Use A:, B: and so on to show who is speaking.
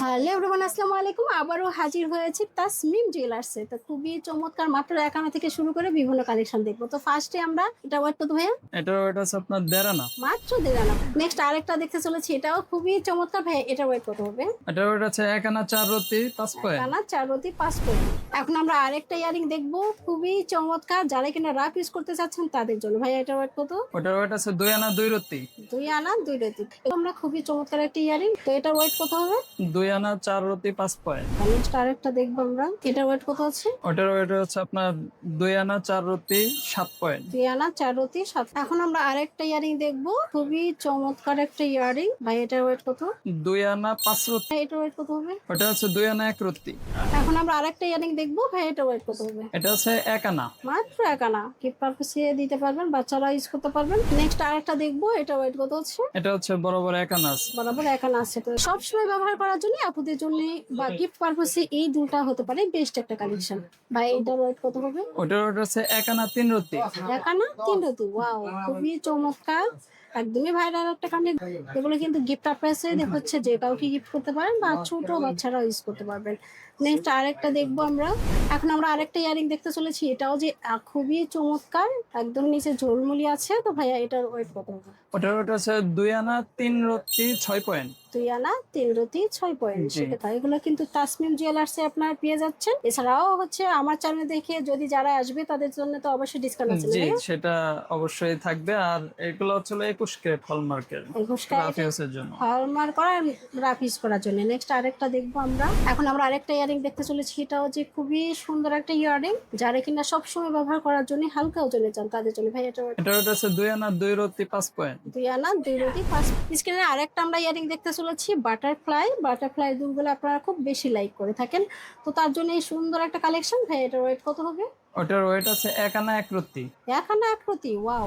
A: Hello everyone আসসালামু আলাইকুম। আবারও হাজির হয়েছি তাসমিম জুয়েলার্সে তো খুবই চমৎকার মাত্র একানো থেকে শুরু করে বিভিন্ন কালেকশন দেখব। তো ফার্স্টে আমরা এটা ওয়েট কত ভাইয়া?
B: এটা ওটা আছে আপনার দেড়ানা।
A: মাত্র দেড়ানা। নেক্সট আরেকটা দেখতে চলেছি এটাও খুবই চমৎকার। ভাইয়া এটা ওয়েট কত হবে?
B: এটা ওটা আছে একানা চার রতি পাঁচ পয়েন্ট।
A: একানা চার রতি পাঁচ পয়েন্ট। এখন আমরা আরেকটা ইয়ারিং দেখব। খুবই চমৎকার। যারা কিনা রাফ ইউজ করতে চাচ্ছেন তাদের জন্য। ভাই এটা ওয়েট কত?
B: ওটার ওয়েট আছে দুই আনা দুই রতি
A: দুই আনা দুই রতি আমরা খুবই চমৎকার একটা ইয়ারিং। তো এটা ওয়েট কত হবে?
B: দুই আনা চার রতি পাঁচ পয়েন্ট।
A: নেক্সট আরেকটা দেখব আমরা। এটা ওয়েট কত আছে?
B: ওটার ওটা হচ্ছে আপনার দুই আনা চার রতি সাত পয়েন্ট।
A: দুই আনা চার রতি সাত এখন আমরা আরেকটা ইয়ারিং দেখব। খুবই চমৎকার একটা ইয়ারিং। ভাই এটার ওয়েট কত?
B: দুই আনা পাঁচ রতি
A: ভাই এটার ওয়েট কত হবে?
B: ওটা হচ্ছে দুই আনা এক রতি
A: এখন আমরা আরেকটা ইয়ারিং দেখব ভাই এটার ওয়েট কত হবে।
B: এটা হচ্ছে এক আনা
A: মাত্র এক আনা গিফট পারপাসে দিতে পারবেন বাচ্চারা ইউজ করতে পারবেন। নেক্সট আরেকটা দেখব এটা ওয়েট কত হচ্ছে।
B: এটা হচ্ছে বরাবর এক আনা আছে।
A: বরাবর এক আনা আছে। তো সবসময় ব্যবহার করার জন্য আপুদের জন্য বা গিফট পারপাসে এই দুটা হতে পারে বেস্ট একটা কালেকশন ভাই এটার ওয়েট কত হবে।
B: ওটার ওটা হচ্ছে এক আনা তিন রতি।
A: একানা তিন রতি ওয়াও খুবই চমৎকার। একদমই ভাইরাল একটা কানের এগুলো কিন্তু গিফট আপ্রাইসে হচ্ছে, যে কাউকে গিফট করতে পারেন বা ছোট বাচ্চারাও ইউজ করতে পারবেন। নেক্সট আরেকটা দেখব আমরা। এখন আমরা আরেকটা ইয়ারিং দেখতে চলেছি। এটাও যে খুবই চমৎকার, একদম নিচে ঝোলমুলি আছে। তো ভাইয়া, এটার ওয়েট কত
B: ওটার ওটা হচ্ছে দুই আনা তিন রত্তি ছয় পয়েন্ট
A: দুই আনা তিন রতি ছয় পয়েন্ট। এগুলো কিন্তু তাসমিম জুয়েলার্সে আপনারা পেয়ে যাচ্ছেন। এছাড়াও হচ্ছে আমার চ্যানেল দেখে যদি যারা আসবে তাদের জন্য তো অবশ্যই ডিসকাউন্ট আছে
B: জি সেটা অবশ্যই থাকবে। আর এগুলো হচ্ছে একুশ ক্যারেট হলমার্কের
A: একুশ ক্যারেটের
B: রাফিউসের জন্য।
A: হলমার্ক করা রাফ ইউজ করার জন্য। নেক্সট আরেকটা দেখব আমরা। এখন আমরা আরেকটা ইয়ারিং দেখতে চলেছি। এটাও যে খুবই সুন্দর একটা ইয়ারিং যারা কিনা সবসময় ব্যবহার করার জন্য হালকা ওজনে চান তাদের জন্য। ভাই এটা
B: এটা হচ্ছে দুই আনা দুই রতি পাঁচ পয়েন্ট।
A: দুই আনা দুই রুটি পাঁচ স্ক্রিনে আরেকটা আমরা ইয়ারিং দেখতে চলেছি বাটারফ্লাই বাটারফ্লাই দুলগুলো আপনারা খুব বেশি লাইক করে থাকেন। তো তার জন্য এই সুন্দর একটা কালেকশন ভাই এটার ওয়েট কত হবে?
B: ওটার ওয়েট আছে এক আনা এক রতি
A: এক আনা এক ওয়াও